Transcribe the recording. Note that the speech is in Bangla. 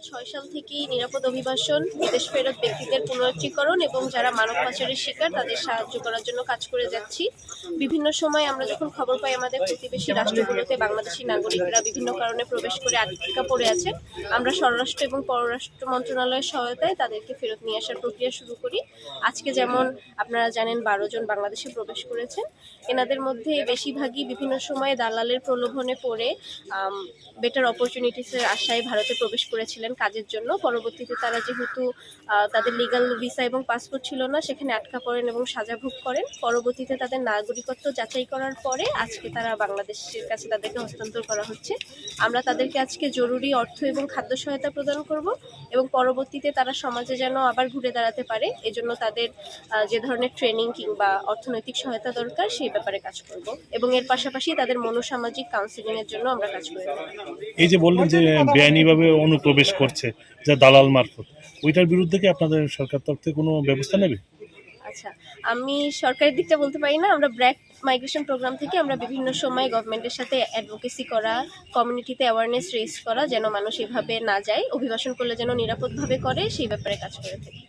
সাল থেকেই নিরাপদ অভিবাসন, বিদেশ ফেরত, ব্যক্তিদের পুনরুজ্জীকরণ এবং যারা মানব পাচারের শিকার, তাদের সাহায্য করার জন্য কাজ করে যাচ্ছি। বিভিন্ন সময় আমরা যখন খবর পাই, আমাদের প্রতিবেশী রাষ্ট্রগুলোতে বাংলাদেশি নাগরিকরা বিভিন্ন কারণে প্রবেশ করে আটকা পড়ে আছেন আমরা স্বরাষ্ট্র এবং পররাষ্ট্র মন্ত্রণালয়ের সহায়তায় তাদেরকে ফেরত নিয়ে আসার প্রক্রিয়া শুরু করি। আজকে যেমন আপনারা জানেন, বারো জন বাংলাদেশে প্রবেশ করেছেন। এনাদের মধ্যে বেশিরভাগই বিভিন্ন সময়ে দালালের প্রলোভনে পড়ে বেটার অপরচুনিটিসের আশায় ভারতে প্রবেশ করেছিলেন। কাজের জন্য। পরবর্তীতে তারা যেহেতু তাদের লিগাল ভিসা এবং পাসপোর্ট ছিল না, সেখানে আটকা পড়েন এবং সাজা ভোগ করেন। পরবর্তীতে তাদের নাগরিকত্ব যাচাই করার পরে আজকে তারা বাংলাদেশের কাছে তাদেরকে হস্তান্তর করা হচ্ছে। আমরা তাদেরকে আজকে জরুরি অর্থ এবং খাদ্য সহায়তা প্রদান করব এবং পরবর্তীতে তারা সমাজে যেন আবার ঘুরে দাঁড়াতে পারে, এজন্য তাদের যে ধরনের ট্রেনিং কিংবা অর্থনৈতিক সহায়তা দরকার সেই ব্যাপারে কাজ করব এবং এর পাশাপাশি তাদের মনোসামাজিক কাউন্সিলিং এর জন্য আমরা কাজ করে থাকি। এই যে বললেন যে বেআইনিভাবে অনুপ্রবেশ করছে যা দালাল মারফত। ওইটার বিরুদ্ধে কি আপনাদের সরকার তরফ থেকে কোনো ব্যবস্থা নেবে? আচ্ছা আমি সরকারের দিকটা বলতে পারি না। আমরা ব্র্যাক মাইগ্রেশন প্রোগ্রাম থেকে আমরা বিভিন্ন সময় গভর্নমেন্টের সাথে অ্যাডভোকেসি করা কমিউনিটিতে অ্যাওয়ারনেস রেজ করা যেন মানুষ এভাবে না যায়। অভিবাসন করলে যেন নিরাপদভাবে করে সেই ব্যাপারে কাজ করে থাকি।